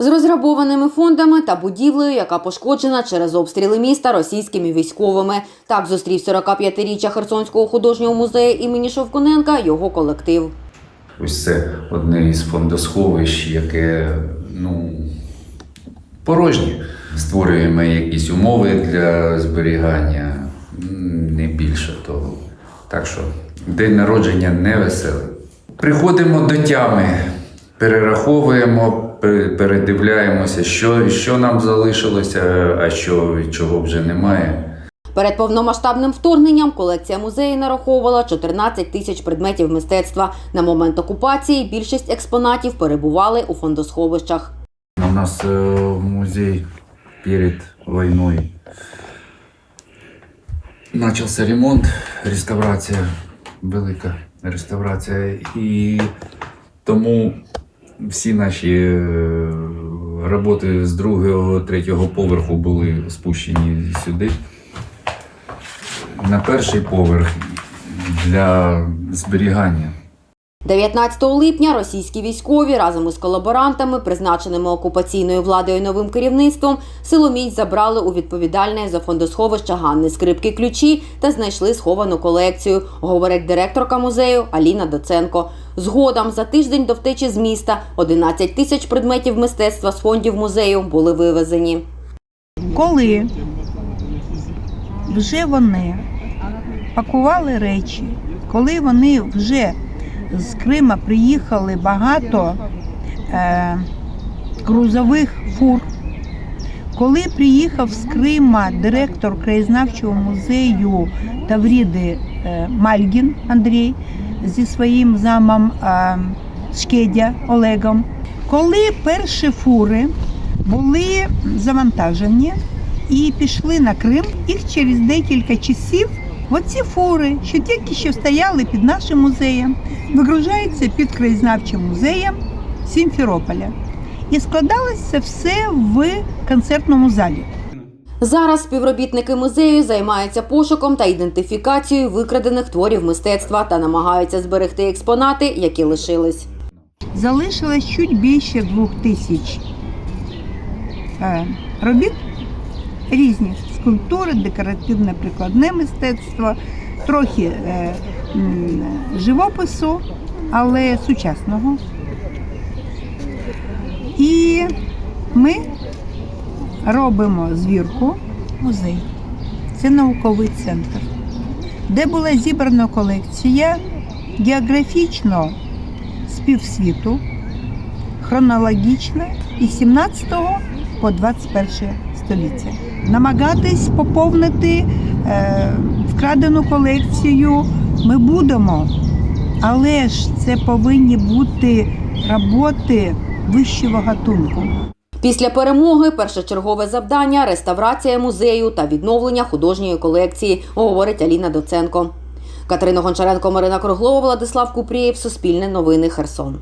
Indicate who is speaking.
Speaker 1: З розграбованими фондами та будівлею, яка пошкоджена через обстріли міста російськими військовими. Так зустрів 45-річчя Херсонського художнього музею імені Шовкуненка його колектив.
Speaker 2: Ось це одне із фондосховищ, яке ну, порожнє. Створюємо якісь умови для зберігання, не більше того. Так що день народження не веселий. Приходимо до тями, перераховуємо, пе- передивляємося, що, що нам залишилося, а що, чого вже немає.
Speaker 1: Перед повномасштабним вторгненням колекція музею нараховувала 14 тисяч предметів мистецтва. На момент окупації більшість експонатів перебували у фондосховищах.
Speaker 2: У нас э, музей перед войной начался ремонт, реставрація, велика реставрація. І тому всі наші е, роботи з другого, третього поверху були спущені сюди. На перший поверх для зберігання.
Speaker 1: 19 липня російські військові разом із колаборантами, призначеними окупаційною владою новим керівництвом, силоміць забрали у відповідальне за фондосховища Ганни скрипки ключі та знайшли сховану колекцію, говорить директорка музею Аліна Доценко. Згодом за тиждень до втечі з міста 11 тисяч предметів мистецтва з фондів музею були вивезені.
Speaker 3: Коли вже вони пакували речі, коли вони вже з Крима приїхали багато е, грузових фур, коли приїхав з Крима директор краєзнавчого музею Тавріди е, Мальгін Андрій зі своїм замом е, Шкедя Олегом, коли перші фури були завантажені і пішли на Крим. Їх через декілька часів оці фури, що тільки що стояли під нашим музеєм, вигружаються під краєзнавчим музеєм Сімферополя. І складалося все в концертному залі.
Speaker 1: Зараз співробітники музею займаються пошуком та ідентифікацією викрадених творів мистецтва та намагаються зберегти експонати, які лишились.
Speaker 3: Залишилось чуть більше двох тисяч е, робіт різні скульптури, декоративне прикладне мистецтво, трохи е, м, живопису, але сучасного. І ми робимо звірку музей. Це науковий центр, де була зібрана колекція географічно з півсвіту, хронологічно із 17 по 21 століття. Намагатись поповнити е, вкрадену колекцію ми будемо, але ж це повинні бути роботи вищого гатунку.
Speaker 1: Після перемоги першочергове завдання реставрація музею та відновлення художньої колекції, говорить Аліна Доценко. Катерина Гончаренко, Марина Круглова, Владислав Купрієв, Суспільне новини Херсон.